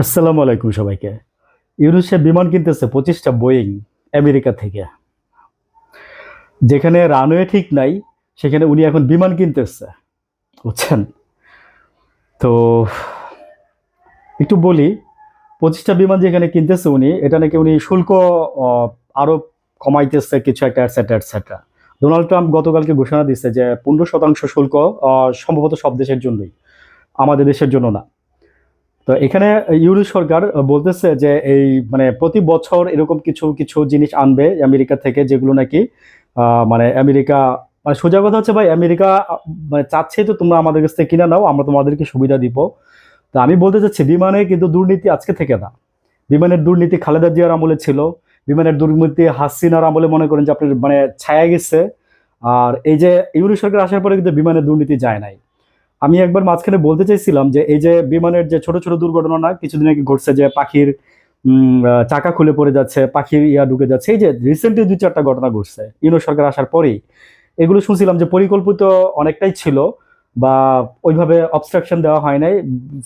আসসালামু আলাইকুম সবাইকে। ইউনুস বিমান কিনতেছে পঁচিশটা বোয়িং আমেরিকা থেকে। যেখানে রানওয়ে ঠিক নাই সেখানে উনি এখন বিমান কিনতেছে। বুঝছেন? তো একটু বলি পঁচিশটা বিমান যেখানে কিনতেছে উনি এটা নাকি উনি শুল্ক আহ, আরও কমাইতেছে কিছু একটা অ্যাটসেট্রা অ্যাটসেট্রা ডোনাল্ড ট্রাম্প গতকালকে ঘোষণা দিচ্ছে যে পনেরো শতাংশ শুল্ক সম্ভবত সব দেশের জন্যই আমাদের দেশের জন্য না। তো এখানে ইউরো সরকার বলতেছে যে এই মানে প্রতি বছর এরকম কিছু কিছু জিনিস আনবে আমেরিকা থেকে, যেগুলো নাকি মানে আমেরিকা মানে সোজা কথা হচ্ছে ভাই, আমেরিকা মানে চাচ্ছে তো তোমরা আমাদের কাছ থেকে কিনে নাও, আমরা তোমাদেরকে সুবিধা দিব। তো আমি বলতে চাচ্ছি, বিমানে কিন্তু দুর্নীতি আজকে থেকে না। বিমানের দুর্নীতি খালেদা জিয়ার আমলে ছিল, বিমানের দুর্নীতি হাসিনার আমলে মনে করেন যে আপনার মানে ছায়া গেছে। আর এই যে ইউরো সরকার আসার পরে কিন্তু বিমানের দুর্নীতি যায় নাই। আমি একবার মাঝখানে বলতে চাইছিলাম যে এই যে বিমানের যে ছোট ছোট দুর্ঘটনা না, কিছুদিন আগে ঘটছে যে পাখির চাকা খুলে পড়ে যাচ্ছে, পাখির ইয়া ঢুকে যাচ্ছে। এই যে রিসেন্টলি দুই চারটা ঘটনা ঘটছে, ইউনো সরকার আসার পরেই। এগুলো শুনছিলাম যে পরিকল্পিত অনেকটাই ছিল বা ওইভাবে অবস্ট্রাকশন দেওয়া হয় নাই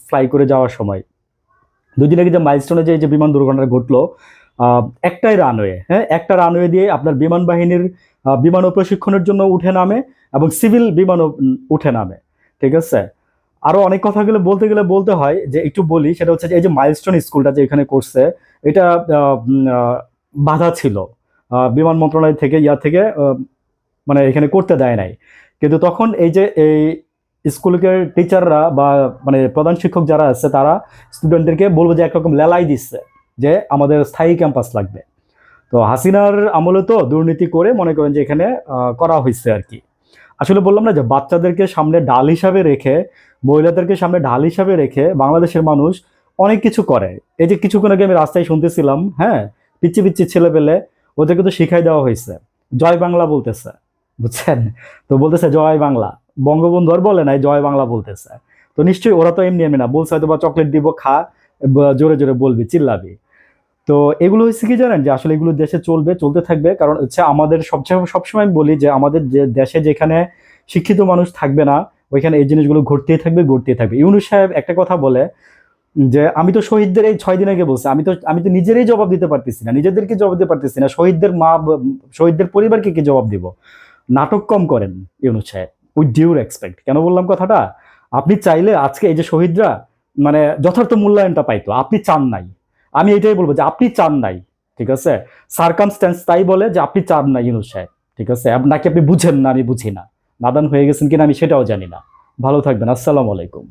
ফ্লাই করে যাওয়ার সময়। দুদিন আগে যে মাইলস্টোনে যে যে বিমান দুর্ঘটনা ঘটলো একটাই রানওয়ে হ্যাঁ? একটা রানওয়ে দিয়ে আপনার বিমান বাহিনীর বিমান প্রশিক্ষণের জন্য উঠে নামে এবং সিভিল বিমানও উঠে নামে। ঠিক আছে? আরও অনেক কথাগুলো বলতে গেলে বলতে হয়, যে একটু বলি, সেটা হচ্ছে যে এই যে মাইলস্টোন স্কুলটা যে এখানে করছে, এটা বাধা ছিল। বিমান মন্ত্রণালয় থেকে, ইয়া থেকে মানে এখানে করতে দেয় নাই। কিন্তু তখন এই যে এই স্কুলের টিচাররা বা মানে প্রধান শিক্ষক যারা আছে, তারা স্টুডেন্টদেরকে বলব যে একরকম লেলাই দিচ্ছে, যে আমাদের স্থায়ী ক্যাম্পাস লাগবে। তো হাসিনার আমলে তো দুর্নীতি করে মনে করেন যে এখানে করা হয়েছে আর কি। আসলে বললাম না যে বাচ্চাদেরকে সামনে ডাল হিসাবে রেখে, মহিলাদেরকে সামনে ঢাল হিসাবে রেখে বাংলাদেশের মানুষ অনেক কিছু করে। এই যে কিছুক্ষণ আগে আমি রাস্তায় শুনতেছিলাম হ্যাঁ পিচ্ছি পিচ্ছি ছেলে পেলে ওদেরকে তো শিখাই দেওয়া হয়েছে। জয় বাংলা বলতেছে, বুঝছেন? তো বলতেছে জয় বাংলা। বঙ্গবন্ধু আর বলে নাই, জয় বাংলা বলতেছে। তো নিশ্চয়ই ওরা তো এমনি এমনি না, বলছে হয়তো বা চকলেট দিব, খা জোরে জোরে বলবি, চিল্লাবি। তো এগুলো হচ্ছে কি জানেন যে আসলে এগুলো দেশে চলবে, চলতে থাকবে। কারণ হচ্ছে আমাদের সবচেয়ে, সবসময় বলি যে আমাদের যে দেশে যেখানে শিক্ষিত মানুষ থাকবে না, ওইখানে এই জিনিসগুলো ঘটতেই থাকবে ঘটতেই থাকবে। ইউনুস সাহেব একটা কথা বলে যে, আমি তো শহীদদের এই ছয় দিন আগে বলছি, আমি তো আমি তো নিজেরই জবাব দিতে পারতেছি না, নিজেদেরকে জবাব দিতে পারতেছি না, শহীদদের মা, শহীদদের পরিবারকে কি জবাব দিব? নাটক কম করেন ইউনুস সাহেব উইথ ডিউ রেসপেক্ট কেন বললাম কথাটা? আপনি চাইলে আজকে এই যে শহীদরা মানে যথার্থ মূল্যায়নটা পাইতো, আপনি চান নাই। আমি এটাই বলব যে আপনি চান নাই, ঠিক আছে? সার্কামস্ট্যান্স তাই বলে যে আপনি চান নাই ইউনুস সাহেব, ঠিক আছে? নাকি আপনি বুঝেন না, আমি বুঝি না। নাদান হয়ে গেছেন কিনা আমি সেটাও জানি না। ভালো থাকবেন, আসসালামু আলাইকুম।